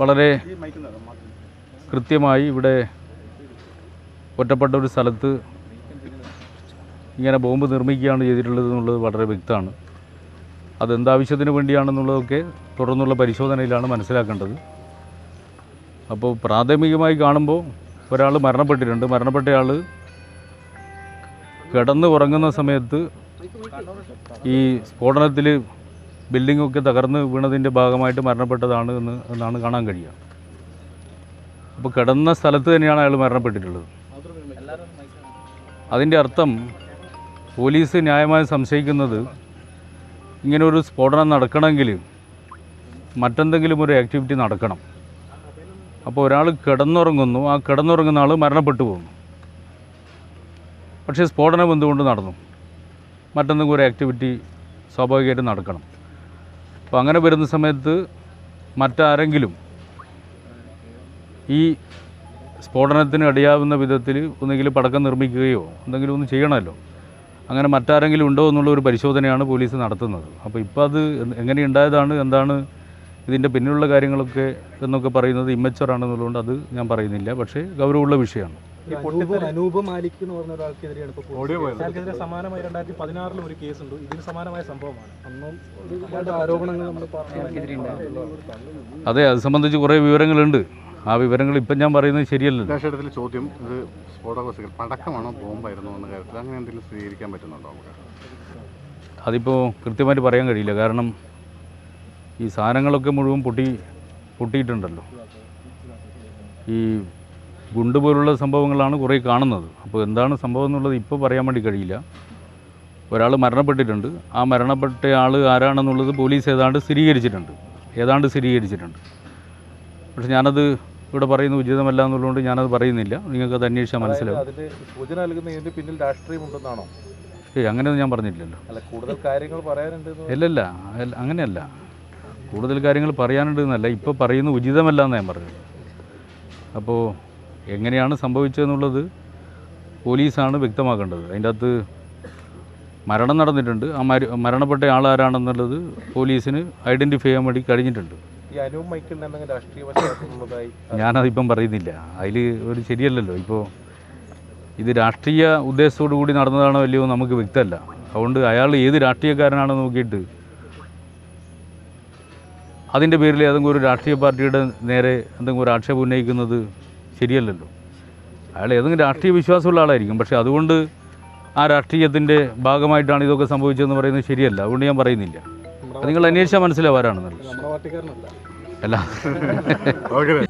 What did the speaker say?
വളരെ കൃത്യമായി ഇവിടെ ഒറ്റപ്പെട്ട ഒരു സ്ഥലത്ത് ഇങ്ങനെ ബോംബ് നിർമ്മിക്കുകയാണ് ചെയ്തിട്ടുള്ളത് എന്നുള്ളത് വളരെ വ്യക്തമാണ്. അതെന്താവശ്യത്തിന് വേണ്ടിയാണെന്നുള്ളതൊക്കെ തുടർന്നുള്ള പരിശോധനയിലാണ് മനസ്സിലാക്കേണ്ടത്. അപ്പോൾ പ്രാഥമികമായി കാണുമ്പോൾ ഒരാൾ മരണപ്പെട്ടിട്ടുണ്ട്. മരണപ്പെട്ടയാൾ കിടന്ന് ഉറങ്ങുന്ന സമയത്ത് ഈ സ്ഫോടനത്തിൽ ബിൽഡിങ്ങൊക്കെ തകർന്ന് വീണതിന്റെ ഭാഗമായിട്ട് മരണപ്പെട്ടതാണ് എന്ന് എന്നാണ് കാണാൻ കഴിയുക. അപ്പോൾ കിടന്ന സ്ഥലത്ത് തന്നെയാണ് അയാൾ മരണപ്പെട്ടിട്ടുള്ളത്. അതിന്റെ അർത്ഥം പോലീസ് ന്യായമായി സംശയിക്കുന്നത് ഇങ്ങനൊരു സ്ഫോടനം നടക്കണമെങ്കിൽ മറ്റെന്തെങ്കിലും ഒരു ആക്ടിവിറ്റി നടക്കണം. അപ്പോൾ ഒരാൾ കിടന്നുറങ്ങുന്നു ആ കിടന്നുറങ്ങുന്ന ആൾ മരണപ്പെട്ടു പോകുന്നു. പക്ഷേ സ്ഫോടനം എന്തുകൊണ്ട് നടന്നു? മറ്റെന്തെങ്കിലും ഒരു ആക്ടിവിറ്റി സ്വാഭാവികമായിട്ട് നടക്കണം. അപ്പോൾ അങ്ങനെ വരുന്ന സമയത്ത് മറ്റാരെങ്കിലും ഈ സ്ഫോടനത്തിന് അടിയാവുന്ന വിധത്തിൽ ഒന്നെങ്കിലും പടക്കം നിർമ്മിക്കുകയോ എന്തെങ്കിലും ഒന്ന് ചെയ്യണമല്ലോ. അങ്ങനെ മറ്റാരെങ്കിലും ഉണ്ടോ എന്നുള്ള ഒരു പരിശോധനയാണ് പോലീസ് നടത്തുന്നത്. അപ്പോൾ ഇപ്പോൾ അത് എങ്ങനെ ഉണ്ടായതാണ് എന്താണ് ഇതിന്റെ പിന്നിലുള്ള കാര്യങ്ങളൊക്കെ എന്നൊക്കെ പറയുന്നത് ഇമ്മച്ചറാണെന്നുള്ളതുകൊണ്ട് അത് ഞാൻ പറയുന്നില്ല. പക്ഷേ ഗൗരവമുള്ള വിഷയമാണ്. അനൂപ് മാലിക് എന്ന് പറഞ്ഞ ഒരാൾക്കെതിരെയാണ് ഇപ്പോൾ അയാൾക്കെതിരെ സമാനമായി രണ്ടായിരത്തി പതിനാറിലും ഒരു കേസുണ്ട് ഇതിന് സമാനമായ സംഭവമാണ്. അന്നും ഒരുപാട് ആരോപണങ്ങൾ നമ്മുടെ പാർട്ടിക്കെതിരെ അതെ അത് സംബന്ധിച്ച് കുറേ വിവരങ്ങളുണ്ട്. ആ വിവരങ്ങൾ ഇപ്പം ഞാൻ പറയുന്നത് ശരിയല്ലല്ലോ. ദേശത്തിൽ ചോദ്യം ഇത് സ്ഫോടക വസ്തുക്കൾ പടക്കമാണോ ബോംബായിരുന്നോ എന്ന കാര്യത്തിൽ അങ്ങനെ എന്തെങ്കിലും സ്ഥിരീകരിക്കാൻ പറ്റുന്നുണ്ടോ നമുക്ക്? അതിപ്പോൾ കൃത്യമായിട്ട് പറയാൻ കഴിയില്ല. കാരണം ഈ സാധനങ്ങളൊക്കെ മുഴുവൻ പൊട്ടി പൊട്ടിയിട്ടുണ്ടല്ലോ. ഈ ഗുണ്ട് പോലുള്ള സംഭവങ്ങളാണ് കുറേ കാണുന്നത്. അപ്പോൾ എന്താണ് സംഭവം എന്നുള്ളത് ഇപ്പോൾ പറയാൻ വേണ്ടി കഴിയില്ല. ഒരാൾ മരണപ്പെട്ടിട്ടുണ്ട്. ആ മരണപ്പെട്ട ആൾ ആരാണെന്നുള്ളത് പോലീസ് ഏതാണ്ട് സ്ഥിരീകരിച്ചിട്ടുണ്ട്. ഏതാണ്ട് സ്ഥിരീകരിച്ചിട്ടുണ്ട്. പക്ഷെ ഞാനത് ഇവിടെ പറയുന്നത് ഉചിതമല്ല എന്നുള്ളതുകൊണ്ട് ഞാനത് പറയുന്നില്ല. നിങ്ങൾക്കത് അന്വേഷിച്ചാൽ മനസ്സിലാവും. സൂചന പിന്നിൽ രാഷ്ട്രീയമുണ്ടെന്നാണോ? ഏയ് അങ്ങനെയൊന്നും ഞാൻ പറഞ്ഞിട്ടില്ലല്ലോ. അല്ല കൂടുതൽ കാര്യങ്ങൾ പറയാനുണ്ട് ഇല്ലല്ല അങ്ങനെയല്ല. കൂടുതൽ കാര്യങ്ങൾ പറയാനുണ്ട് എന്നല്ല ഇപ്പോൾ പറയുന്നത് ഉചിതമല്ല എന്ന് ഞാൻ പറഞ്ഞത്. അപ്പോൾ എങ്ങനെയാണ് സംഭവിച്ചതെന്നുള്ളത് പോലീസാണ് വ്യക്തമാക്കേണ്ടത്. അതിന്റെ അകത്ത് മരണം നടന്നിട്ടുണ്ട്. ആ മര മരണപ്പെട്ട ആളാരാണെന്നുള്ളത് പോലീസിന് ഐഡന്റിഫൈ ചെയ്യാൻ വേണ്ടി കഴിഞ്ഞിട്ടുണ്ട്. ഞാനതിപ്പം പറയുന്നില്ല. അതിൽ ഒരു ശരിയല്ലല്ലോ. ഇപ്പോൾ ഇത് രാഷ്ട്രീയ ഉദ്ദേശത്തോടു കൂടി നടന്നതാണോ അല്ലയോ നമുക്ക് വ്യക്തമല്ല. അതുകൊണ്ട് അയാൾ ഏത് രാഷ്ട്രീയക്കാരനാണോ നോക്കിയിട്ട് അതിന്റെ പേരിൽ ഏതെങ്കിലും ഒരു രാഷ്ട്രീയ പാർട്ടിയുടെ നേരെ എന്തെങ്കിലും ഒരു ആക്ഷേപം ഉന്നയിക്കുന്നത് ശരിയല്ലല്ലോ. അയാൾ ഏതെങ്കിലും രാഷ്ട്രീയ വിശ്വാസമുള്ള ആളായിരിക്കും. പക്ഷേ അതുകൊണ്ട് ആ രാഷ്ട്രീയത്തിന്റെ ഭാഗമായിട്ടാണ് ഇതൊക്കെ സംഭവിച്ചതെന്ന് പറയുന്നത് ശരിയല്ല. അതുകൊണ്ട് ഞാൻ പറയുന്നില്ല. നിങ്ങൾ അന്വേഷിച്ചാൽ മനസ്സിലാവാരാണെന്നല്ല നമ്മുടെ അല്ല. ഓക്കെ.